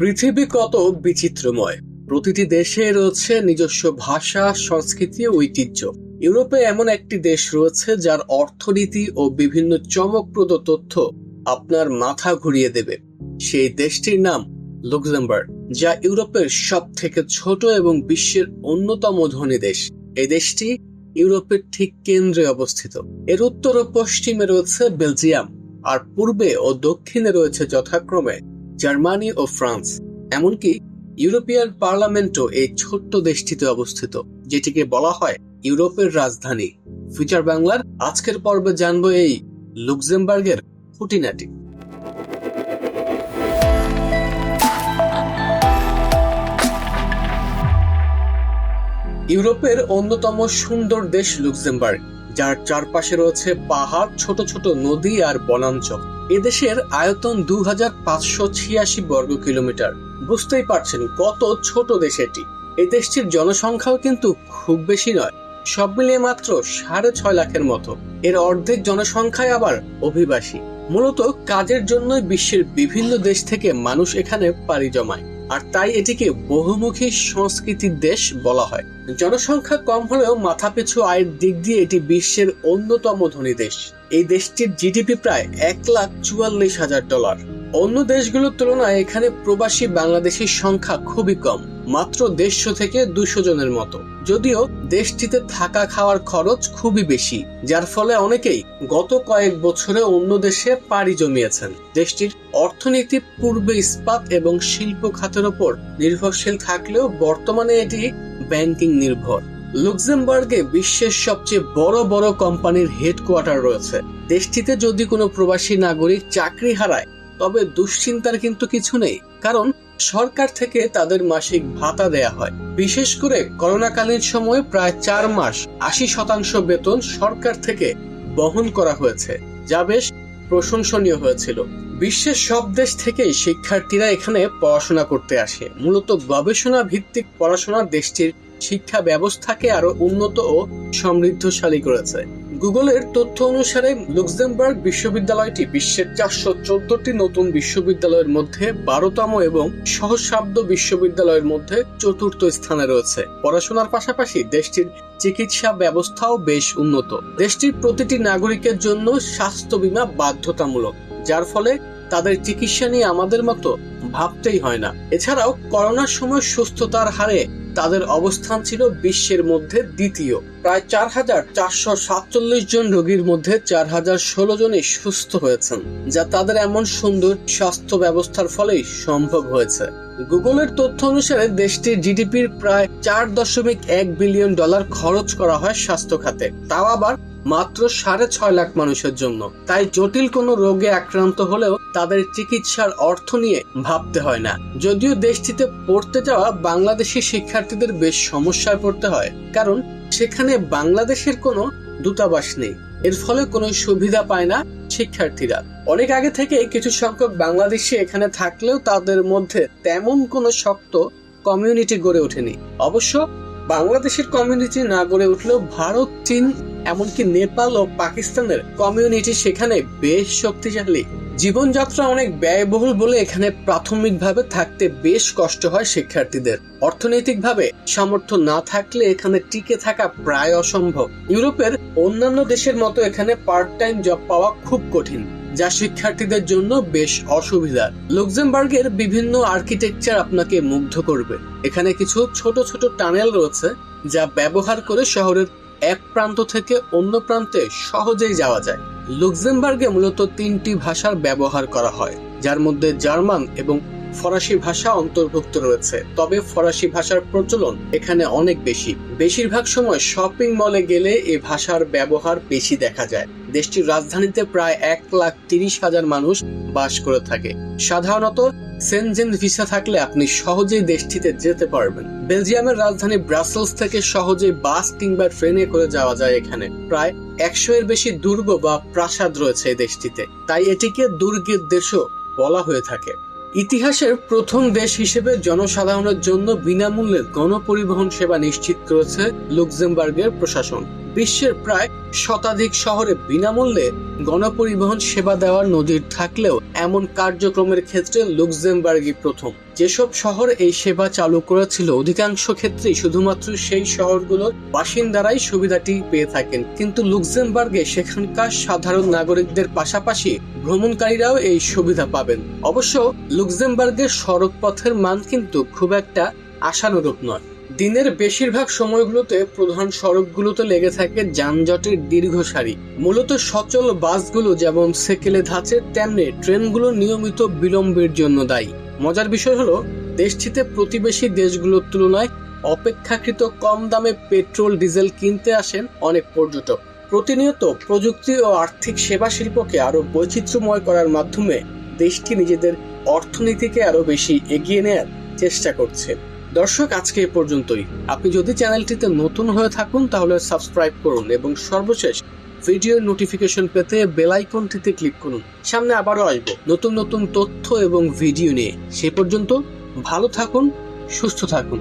পৃথিবী কত বিচিত্রময়। প্রতিটি দেশে রয়েছে নিজস্ব ভাষা, সংস্কৃতি ও ঐতিহ্য। ইউরোপে এমন একটি দেশ রয়েছে যার অর্থনীতি ও বিভিন্ন চমকপ্রদ তথ্য আপনার মাথা ঘুরিয়ে দেবে। সেই দেশটির নাম লুক্সেমবার্গ, যা ইউরোপের সব থেকে ছোট এবং বিশ্বের অন্যতম ধনী দেশ। এই দেশটি ইউরোপের ঠিক কেন্দ্রে অবস্থিত। এর উত্তর ও পশ্চিমে রয়েছে বেলজিয়াম, আর পূর্বে ও দক্ষিণে রয়েছে যথাক্রমে জার্মানি ও ফ্রান্স, এমনকি ইউরোপিয়ান পার্লামেন্টও এই ছোট্ট দেশটিতে অবস্থিত, যেটিকে বলা হয় ইউরোপের রাজধানী। ফিউচার বাংলার আজকের পর্বে জানব এই লুক্সেমবার্গের খুঁটিনাটি। ইউরোপের অন্যতম সুন্দর দেশ লুক্সেমবার্গ যার চারপাশে রয়েছে পাহাড়, ছোট ছোট নদী আর বনাঞ্চল। এদেশের আয়তন দু হাজার পাঁচশো ছিয়াশি বর্গ কিলোমিটার। বুঝতেই পারছেন কত ছোট দেশ এটি। এই দেশটির জনসংখ্যাও কিন্তু খুব বেশি নয়, সব মিলিয়ে মাত্র সাড়ে ছয় লাখের মতো। এর অর্ধেক জনসংখ্যায় আবার অভিবাসী। মূলত কাজের জন্যই বিশ্বের বিভিন্ন দেশ থেকে মানুষ এখানে পাড়ি জমায়। আর তাই এটিকে বহুমুখী সংস্কৃতির দেশ বলা হয়। জনসংখ্যা কম হলেও মাথাপিছু আয়ের দিক দিয়ে এটি বিশ্বের অন্যতম ধনী দেশ। এই দেশটির জিডিপি প্রায় এক লাখ চুয়াল্লিশ হাজার ডলার। অন্য দেশগুলোর তুলনায় এখানে প্রবাসী বাংলাদেশের সংখ্যা খুবই কম, মাত্র দেড়শো থেকে দুশো জনের মতো। যদিও দেশটিতে থাকা খাওয়ার খরচ খুবই বেশি, যার ফলে অনেকেই গত কয়েক বছরে অন্য দেশে পাড়ি জমিয়েছেন। দেশটির অর্থনীতি পূর্বে ইস্পাত এবং শিল্প খাতের ওপর নির্ভরশীল থাকলেও বর্তমানে এটি ব্যাংকিং নির্ভর। লুক্সেমবার্গে বিশ্বের সবচেয়ে বড় বড় কোম্পানির হেডকোয়ার্টার রয়েছে। দেশটিতে যদি কোনো প্রবাসী নাগরিক চাকরি হারায়, তবে দুশ্চিন্তার কিন্তু কিছু নেই, কারণ সরকার থেকে তাদের মাসিক ভাতা দেয়া হয়। বিশেষ করে করোনাকালীন সময়ে প্রায় চার মাস আশি শতাংশ বেতন সরকার থেকে বহন করা হয়েছে, যা বেশ প্রশংসনীয় হয়েছিল। বিশ্বের সব দেশ থেকেই শিক্ষার্থীরা এখানে পড়াশোনা করতে আসে। মূলত গবেষণা ভিত্তিক পড়াশোনা দেশটির শিক্ষা ব্যবস্থাকে আরও উন্নত ও সমৃদ্ধশালী করেছে। গুগলের তথ্য অনুসারে লুক্সেমবার্গ বিশ্ববিদ্যালয়টি বিশ্বের চারশো চোদ্দটি নতুন বিশ্ববিদ্যালয়ের মধ্যে বারোতম এবং সহস্রাব্দ বিশ্ববিদ্যালয়ের মধ্যে চতুর্থ স্থানে রয়েছে। পড়াশোনার পাশাপাশি দেশটির চিকিৎসা ব্যবস্থাও বেশ উন্নত। দেশটির প্রতিটি নাগরিকের জন্য স্বাস্থ্য বীমা বাধ্যতামূলক, যার ফলে তাদের চিকিৎসা নিয়ে আমাদের মতো ভাবতেই হয় না। এছাড়াও করোনার সময় সুস্থতার হারে তাদের অবস্থান ছিল বিশ্বের মধ্যে দ্বিতীয়। প্রায় চার হাজার চারশো সাতচল্লিশ জন রোগীর মধ্যে চার হাজার ষোলো জনই সুস্থ হয়েছেন, যা তাদের এমন সুন্দর স্বাস্থ্য ব্যবস্থার ফলেই সম্ভব হয়েছে। গুগলের তথ্য অনুসারে দেশটির জিডিপির প্রায় চার দশমিক এক বিলিয়ন ডলার খরচ করা হয় স্বাস্থ্য খাতে। তাও আবার মাত্র সাড়ে ছয় লাখ মানুষের জন্য। তাই জটিল কোনো রোগে আক্রান্ত হলেও তাদের চিকিৎসার অর্থ নিয়ে ভাবতে হয় না। যদিও দেশটিতে পড়তে যাওয়া বাংলাদেশি শিক্ষার্থীদের বেশ সমস্যায় পড়তে হয়, কারণ সেখানে বাংলাদেশের কোনো দূতাবাস নেই। এর ফলে কোনো সুবিধা পায় না শিক্ষার্থীরা। অনেক আগে থেকে কিছু সংখ্যক বাংলাদেশি এখানে থাকলেও তাদের মধ্যে তেমন কোনো শক্ত কমিউনিটি গড়ে ওঠেনি। অবশ্য বাংলাদেশের কমিউনিটি না গড়ে উঠলেও ভারত, চীন এমনকি নেপাল ও পাকিস্তানের কমিউনিটি সেখানে বেশ শক্তিশালী। জীবনযাত্রা অনেক ব্যয়বহুল বলে এখানে প্রাথমিকভাবে থাকতে বেশ কষ্ট হয় শিক্ষার্থীদের। অর্থনৈতিকভাবে সামর্থ্য না থাকলে এখানে টিকে থাকা প্রায় অসম্ভব। ইউরোপের অন্যান্য দেশের মতো এখানে পার্ট টাইম জব পাওয়া খুব কঠিন, যা শিক্ষার্থীদের জন্য বেশ অসুবিধা। লুক্সেমবার্গের বিভিন্ন আর্কিটেকচার আপনাকে মুগ্ধ করবে। এখানে কিছু ছোট ছোট টানেল রয়েছে, যা ব্যবহার করে শহরের এক প্রান্ত থেকে অন্য প্রান্তে সহজেই যাওয়া যায়। লুক্সেমবার্গে মূলত তিনটি ভাষার ব্যবহার করা হয়, যার মধ্যে জার্মান এবং ফরাসি ভাষা অন্তর্ভুক্ত রয়েছে। তবে ফরাসি ভাষার প্রচলন এখানে অনেক বেশি। বেশিরভাগ সময় শপিং মলে গেলে এ ভাষার ব্যবহার বেশি দেখা যায়। দেশটির রাজধানীতে প্রায় এক লাখ তিরিশ হাজার মানুষ বাস করে থাকে। সাধারণত সেনজেন ভিসা থাকলে আপনি সহজেই দেশটিতে যেতে পারবেন। বেলজিয়ামের রাজধানী ব্রাসেলস থেকে সহজেই বাস কিংবা ট্রেনে করে যাওয়া যায় এখানে। প্রায় একশো এর বেশি দুর্গ বা প্রাসাদ রয়েছে এই দেশটিতে। তাই এটিকে দুর্গের দেশও বলা হয়ে থাকে। ইতিহাসের প্রথম দেশ হিসেবে জনসাধারণের জন্য বিনামূল্যে গণপরিবহন সেবা নিশ্চিত করেছে লুক্সেমবার্গের প্রশাসন। বিশ্বের প্রায় শতাধিক শহরে বিনামূল্যে গণপরিবহন সেবা দেওয়ার নজির থাকলেও এমন কার্যক্রমের ক্ষেত্রে লুক্সেমবার্গই প্রথম। যেসব শহর এই সেবা চালু করেছিল, অধিকাংশ ক্ষেত্রেই শুধুমাত্র সেই শহরগুলোর বাসিন্দারাই সুবিধাটি পেয়ে থাকেন। কিন্তু লুক্সেমবার্গে সেখানকার সাধারণ নাগরিকদের পাশাপাশি ভ্রমণকারীরাও এই সুবিধা পাবেন। অবশ্য লুক্সেমবার্গের সড়কপথের মান কিন্তু খুব একটা আশানুরূপ নয়। দিনের বেশিরভাগ সময়গুলোতে প্রধান সড়কগুলোতে লেগে থাকে যানজটের দীর্ঘ সারি মূলত সচল বাসগুলো যেমন সেকেলে ধাঁচে, তেমনি ট্রেনগুলো নিয়মিত বিলম্বের জন্য দায়ী। মজার বিষয় হলো, দেশটিতে প্রতিবেশী দেশগুলোর তুলনায় অপেক্ষাকৃত কম দামে পেট্রোল, ডিজেল কিনতে আসেন অনেক পর্যটক। প্রতিনিয়ত প্রযুক্তি ও আর্থিক সেবা শিল্পকে আরও বৈচিত্র্যময় করার মাধ্যমে দেশটি নিজেদের অর্থনীতিকে আরও বেশি এগিয়ে নেয়ার চেষ্টা করছে। দর্শক, আজকে এ পর্যন্তই। আপনি যদি চ্যানেলটিতে নতুন হয়ে থাকুন, তাহলে সাবস্ক্রাইব করুন এবং সর্বশেষ ভিডিওর নোটিফিকেশন পেতে বেল আইকনটিতে ক্লিক করুন। সামনে আবারও আসব নতুন নতুন তথ্য এবং ভিডিও নিয়ে। সে পর্যন্ত ভালো থাকুন, সুস্থ থাকুন।